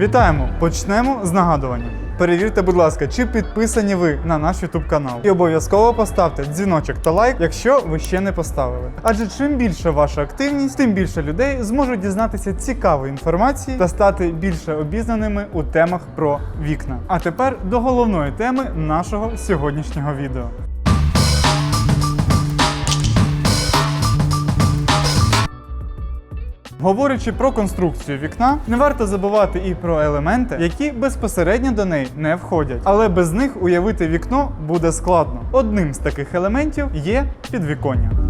Вітаємо! Почнемо з нагадування. Перевірте, будь ласка, чи підписані ви на наш YouTube канал. І обов'язково поставте дзвіночок та лайк, якщо ви ще не поставили. Адже чим більше ваша активність, тим більше людей зможуть дізнатися цікавої інформації та стати більше обізнаними у темах про вікна. А тепер до головної теми нашого сьогоднішнього відео. Говорячи про конструкцію вікна, не варто забувати і про елементи, які безпосередньо до неї не входять. Але без них уявити вікно буде складно. Одним з таких елементів є підвіконня.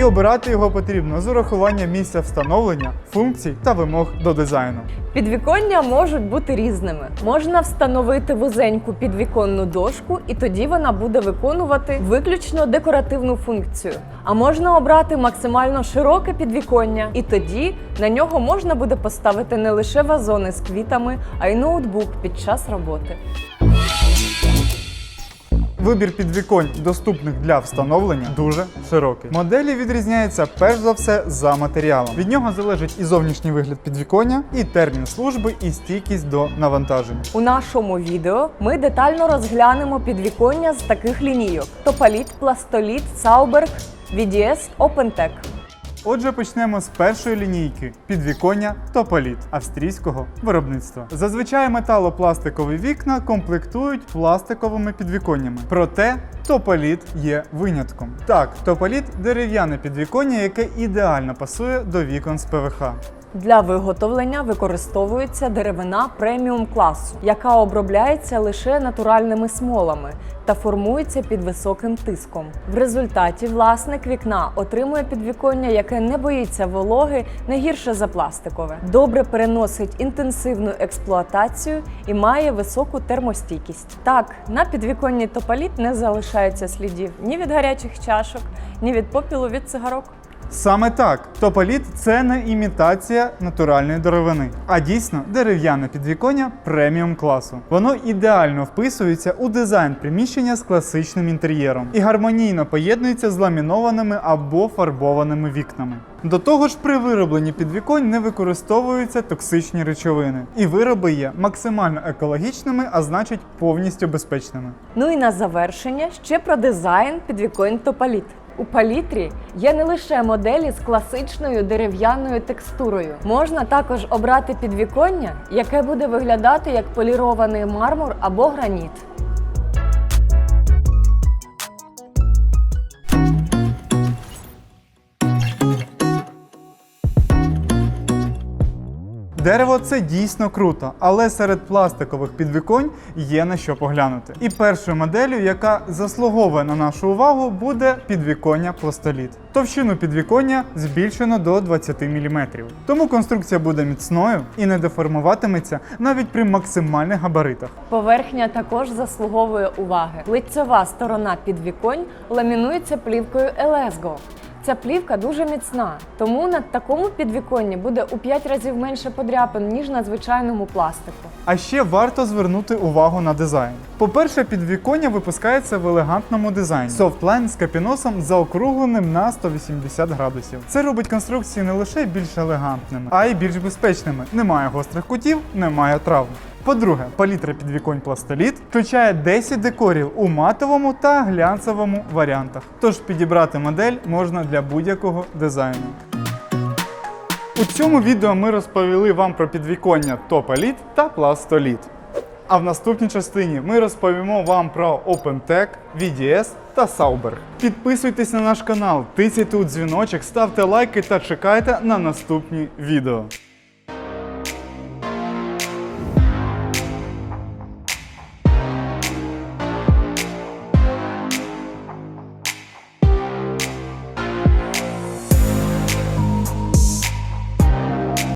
І обирати його потрібно з урахуванням місця встановлення, функцій та вимог до дизайну. Підвіконня можуть бути різними. Можна встановити вузеньку підвіконну дошку, і тоді вона буде виконувати виключно декоративну функцію. А можна обрати максимально широке підвіконня, і тоді на нього можна буде поставити не лише вазони з квітами, а й ноутбук під час роботи. Вибір підвіконь, доступних для встановлення, дуже широкий. Моделі відрізняються перш за все за матеріалом. Від нього залежить і зовнішній вигляд підвіконня, і термін служби, і стійкість до навантаження. У нашому відео ми детально розглянемо підвіконня з таких лінійок: Топаліт, Пластоліт, Сауберг, VDS, OpenTech. Отже, почнемо з першої лінійки підвіконня Тополіт австрійського виробництва. Зазвичай металопластикові вікна комплектують пластиковими підвіконнями. Проте Тополіт є винятком. Так, Тополіт дерев'яне підвіконня, яке ідеально пасує до вікон з ПВХ. Для виготовлення використовується деревина преміум класу, яка обробляється лише натуральними смолами та формується під високим тиском. В результаті власник вікна отримує підвіконня, яке не боїться вологи не гірше за пластикове, добре переносить інтенсивну експлуатацію і має високу термостійкість. Так, на підвіконні тополіт не залишається слідів ні від гарячих чашок, ні від попілу від цигарок. Саме так, тополіт це не імітація натуральної деревини, а дійсно дерев'яне підвіконня преміум класу. Воно ідеально вписується у дизайн приміщення з класичним інтер'єром і гармонійно поєднується з ламінованими або фарбованими вікнами. До того ж, при виробленні підвіконь не використовуються токсичні речовини, і вироби є максимально екологічними, а значить повністю безпечними. Ну і на завершення ще про дизайн підвіконь Топаліт. У палітрі є не лише моделі з класичною дерев'яною текстурою. Можна також обрати підвіконня, яке буде виглядати як полірований мармур або граніт. Дерево це дійсно круто, але серед пластикових підвіконь є на що поглянути. І першою моделлю, яка заслуговує на нашу увагу, буде підвіконня пластоліт. Товщину підвіконня збільшено до 20 мм. Тому конструкція буде міцною і не деформуватиметься навіть при максимальних габаритах. Поверхня також заслуговує уваги. Лицьова сторона підвіконь ламінується плівкою Елесго. Ця плівка дуже міцна, тому на такому підвіконні буде у 5 разів менше подряпин, ніж на звичайному пластику. А ще варто звернути увагу на дизайн. По-перше, підвіконня випускається в елегантному дизайні. Софтлайн з капіносом заокругленим на 180 градусів. Це робить конструкції не лише більш елегантними, а й більш безпечними. Немає гострих кутів, немає травм. По-друге, палітра підвіконь пластоліт включає 10 декорів у матовому та глянцевому варіантах. Тож підібрати модель можна для будь-якого дизайну. У цьому відео ми розповіли вам про підвіконня Топаліт та Пластоліт. А в наступній частині ми розповімо вам про OpenTech, VDS та Sauber. Підписуйтесь на наш канал, тисяйте у дзвіночок, ставте лайки та чекайте на наступні відео.